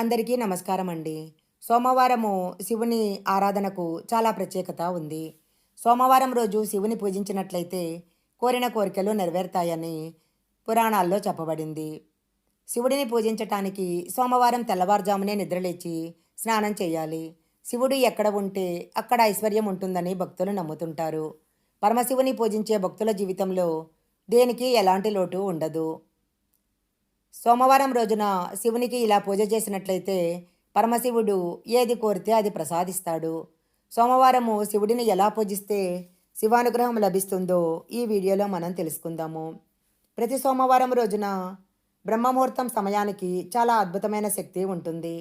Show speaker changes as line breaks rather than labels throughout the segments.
అందరికీ నమస్కారం అండి సోమవారము శివుని ఆరాధనకు చాలా ప్రత్యేకత ఉంది. సోమవారం రోజు శివుని పూజించినట్లయితే కోరిన కోరికలు నెరవేరుతాయని పురాణాల్లో చెప్పబడింది. శివుడిని పూజించటానికి సోమవారం తెల్లవారుజామునే నిద్రలేచి స్నానం చేయాలి. శివుడు ఎక్కడ ఉంటే అక్కడ ఐశ్వర్యం ఉంటుందని భక్తులు నమ్ముతుంటారు. పరమశివుని పూజించే భక్తుల జీవితంలో దేనికి ఎలాంటి లోటు ఉండదు. సోమవారం రోజున శివునికి ఇలా పూజ చేసినట్లయితే పరమశివుడు ఏది కోరితే అది ప్రసాదిస్తాడు. సోమవారము శివుడిని ఎలా పూజిస్తే శివానుగ్రహం లభిస్తుందో ఈ వీడియోలో మనం తెలుసుకుందాము. ప్రతి సోమవారం రోజున బ్రహ్మముహూర్తం సమయానికి చాలా అద్భుతమైన శక్తి ఉంటుంది.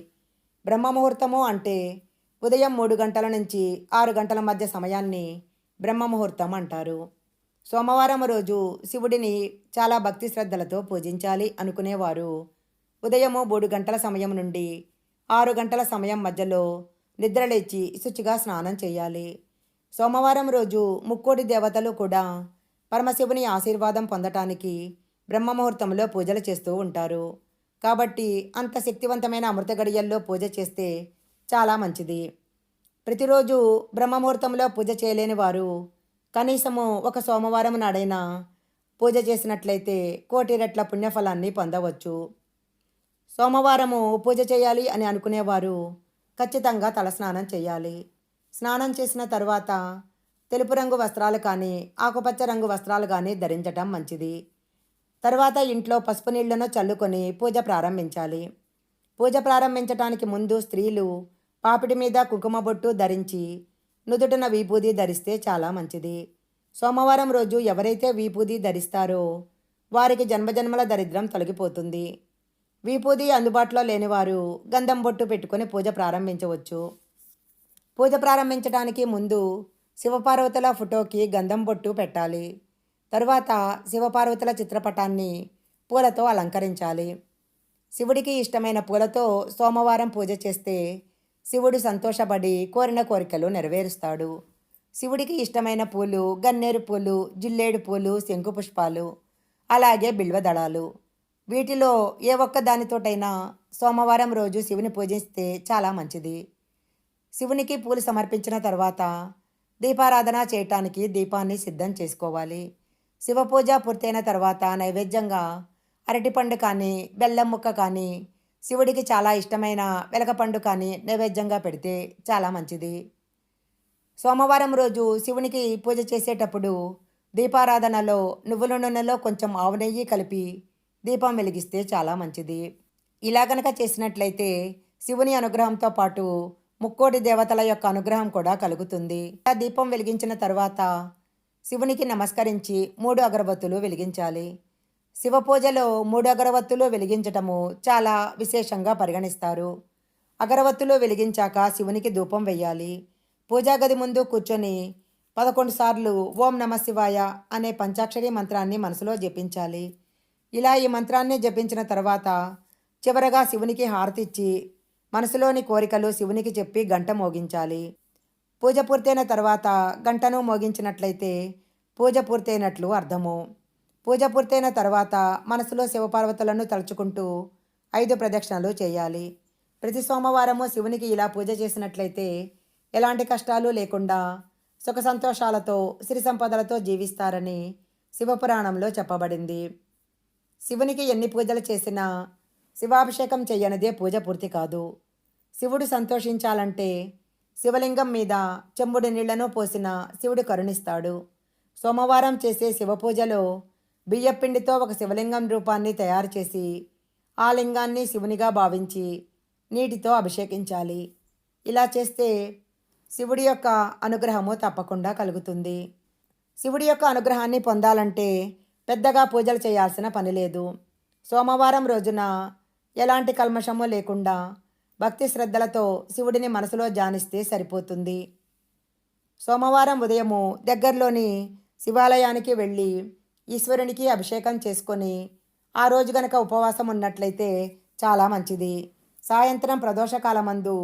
బ్రహ్మముహూర్తము అంటే ఉదయం మూడు గంటల నుంచి ఆరు గంటల మధ్య సమయాన్ని బ్రహ్మముహూర్తం అంటారు. సోమవారం రోజు శివుడిని చాలా భక్తి శ్రద్ధలతో పూజించాలి అనుకునేవారు. ఉదయము మూడు గంటల సమయం నుండి ఆరు గంటల సమయం మధ్యలో నిద్రలేచి శుచిగా స్నానం చేయాలి. సోమవారం రోజు ముక్కోటి దేవతలు కూడా పరమశివుని ఆశీర్వాదం పొందటానికి బ్రహ్మముహూర్తంలో పూజలు చేస్తూ ఉంటారు. కాబట్టి అంత శక్తివంతమైన అమృత గడియల్లో పూజ చేస్తే చాలా మంచిది. ప్రతిరోజు బ్రహ్మముహూర్తంలో పూజ చేయలేని వారు కనీసము ఒక సోమవారం నాడైనా పూజ చేసినట్లయితే కోటి రెట్ల పుణ్యఫలాన్ని పొందవచ్చు. సోమవారము పూజ చేయాలి అని అనుకునేవారు ఖచ్చితంగా తలస్నానం చేయాలి. స్నానం చేసిన తర్వాత తెలుపు రంగు వస్త్రాలు కానీ ఆకుపచ్చ రంగు వస్త్రాలు కానీ ధరించటం మంచిది. తర్వాత ఇంట్లో పసుపు నీళ్ళను చల్లుకొని పూజ ప్రారంభించాలి. పూజ ప్రారంభించటానికి ముందు స్త్రీలు పాపిడి మీద కుంకుమ బొట్టు ధరించి నుదుటన వీపూది ధరిస్తే చాలా మంచిది. సోమవారం రోజు ఎవరైతే వీపూది ధరిస్తారో వారికి జన్మజన్మల దరిద్రం తొలగిపోతుంది. వీపూది అందుబాటులో లేనివారు గంధం బొట్టు పెట్టుకొని పూజ ప్రారంభించవచ్చు. పూజ ప్రారంభించడానికి ముందు శివపార్వతుల ఫోటోకి గంధం బొట్టు పెట్టాలి. తరువాత శివపార్వతుల చిత్రపటాన్ని పూలతో అలంకరించాలి. శివుడికి ఇష్టమైన పూలతో సోమవారం పూజ చేస్తే శివుడు సంతోషపడి కోరిన కోరికలు నెరవేరుస్తాడు. శివుడికి ఇష్టమైన పూలు గన్నేరు పూలు జిల్లేడు పూలు శంకు పుష్పాలు అలాగే బిల్వదళాలు వీటిలో ఏ ఒక్క దానితోటైనా సోమవారం రోజు శివుని పూజిస్తే చాలా మంచిది. శివునికి పూలు సమర్పించిన తర్వాత దీపారాధన చేయటానికి దీపాన్ని సిద్ధం చేసుకోవాలి. శివ పూజ పూర్తయిన తర్వాత నైవేద్యంగా అరటిపండు కానీ బెల్లం ముక్క కానీ శివుడికి చాలా ఇష్టమైన వెలగపండు కానీ నైవేద్యంగా పెడితే చాలా మంచిది. సోమవారం రోజు శివునికి పూజ చేసేటప్పుడు దీపారాధనలో నువ్వుల నూనెలో కొంచెం ఆవు నెయ్యి కలిపి దీపం వెలిగిస్తే చాలా మంచిది. ఇలా గనక చేసినట్లయితే శివుని అనుగ్రహంతో పాటు ముక్కోటి దేవతల యొక్క అనుగ్రహం కూడా కలుగుతుంది. దీపం వెలిగించిన తర్వాత శివునికి నమస్కరించి మూడు అగరబత్తులు వెలిగించాలి. శివ పూజలో మూడు అగరవత్తులు వెలిగించటము చాలా విశేషంగా పరిగణిస్తారు. అగరవత్తులు వెలిగించాక శివునికి ధూపం వెయ్యాలి. పూజా గది ముందు కూర్చొని పదకొండు సార్లు ఓం నమ శివాయ అనే పంచాక్షరి మంత్రాన్ని మనసులో జపించాలి. ఇలా ఈ మంత్రాన్ని జపించిన తర్వాత చివరగా శివునికి హారతిచ్చి మనసులోని కోరికలు శివునికి చెప్పి గంట మోగించాలి. పూజ పూర్తయిన తర్వాత గంటను మోగించినట్లయితే పూజ పూర్తయినట్లు అర్థము. పూజ పూర్తయిన తర్వాత మనసులో శివపార్వతులను తలుచుకుంటూ ఐదు ప్రదక్షిణలు చేయాలి. ప్రతి సోమవారము శివునికి ఇలా పూజ చేసినట్లయితే ఎలాంటి కష్టాలు లేకుండా సుఖ సంతోషాలతో సిరి సంపదలతో జీవిస్తారని శివపురాణంలో చెప్పబడింది. శివునికి ఎన్ని పూజలు చేసినా శివాభిషేకం చేయనిదే పూజ పూర్తి కాదు. శివుడు సంతోషించాలంటే శివలింగం మీద చెంబుడు నీళ్ళను పోసిన శివుడు కరుణిస్తాడు. సోమవారం చేసే శివపూజలో బియ్యపిండితో ఒక శివలింగం రూపాన్ని తయారు చేసి ఆ లింగాన్ని శివునిగా భావించి నీటితో అభిషేకించాలి. ఇలా చేస్తే శివుడి యొక్క అనుగ్రహము తప్పకుండా కలుగుతుంది. శివుడి యొక్క అనుగ్రహాన్ని పొందాలంటే పెద్దగా పూజలు చేయాల్సిన పని లేదు. సోమవారం రోజున ఎలాంటి కల్మషము లేకుండా భక్తి శ్రద్ధలతో శివుడిని మనసులో ధ్యానిస్తే సరిపోతుంది. సోమవారం ఉదయము దగ్గరలోని శివాలయానికి వెళ్ళి ఈశ్వరునికి అభిషేకం చేసుకొని ఆ రోజు గనక ఉపవాసం ఉన్నట్లయితే చాలా మంచిది. సాయంత్రం ప్రదోషకాలమందు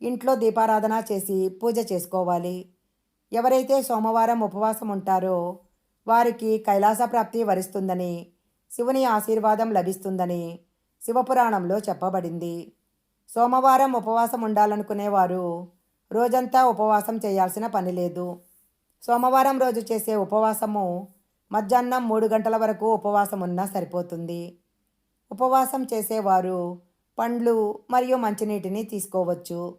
ఇంట్లో దీపారాధన చేసి పూజ చేసుకోవాలి. ఎవరైతే సోమవారం ఉపవాసం ఉంటారో వారికి కైలాస ప్రాప్తి వరిస్తుందని శివుని ఆశీర్వాదం లభిస్తుందని శివపురాణంలో చెప్పబడింది. సోమవారం ఉపవాసం ఉండాలనుకునేవారు రోజంతా ఉపవాసం చేయాల్సిన పని లేదు. సోమవారం రోజు చేసే ఉపవాసము మధ్యాహ్నం మూడు గంటల వరకు ఉపవాసం ఉన్నా సరిపోతుంది. ఉపవాసం చేసేవారు పండ్లు మరియు మంచినీటిని తీసుకోవచ్చు.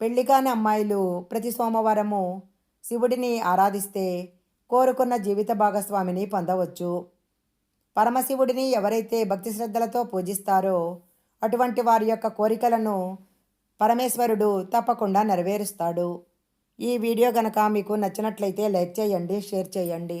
పెళ్ళికాని అమ్మాయిలు ప్రతి సోమవారము శివుడిని ఆరాధిస్తే కోరుకున్న జీవిత భాగస్వామిని పొందవచ్చు. పరమశివుడిని ఎవరైతే భక్తి శ్రద్ధలతో పూజిస్తారో అటువంటి వారి యొక్క కోరికలను పరమేశ్వరుడు తప్పకుండా నెరవేరుస్తాడు. ఈ వీడియో గనక మీకు నచ్చినట్లయితే లైక్ చేయండి షేర్ చేయండి.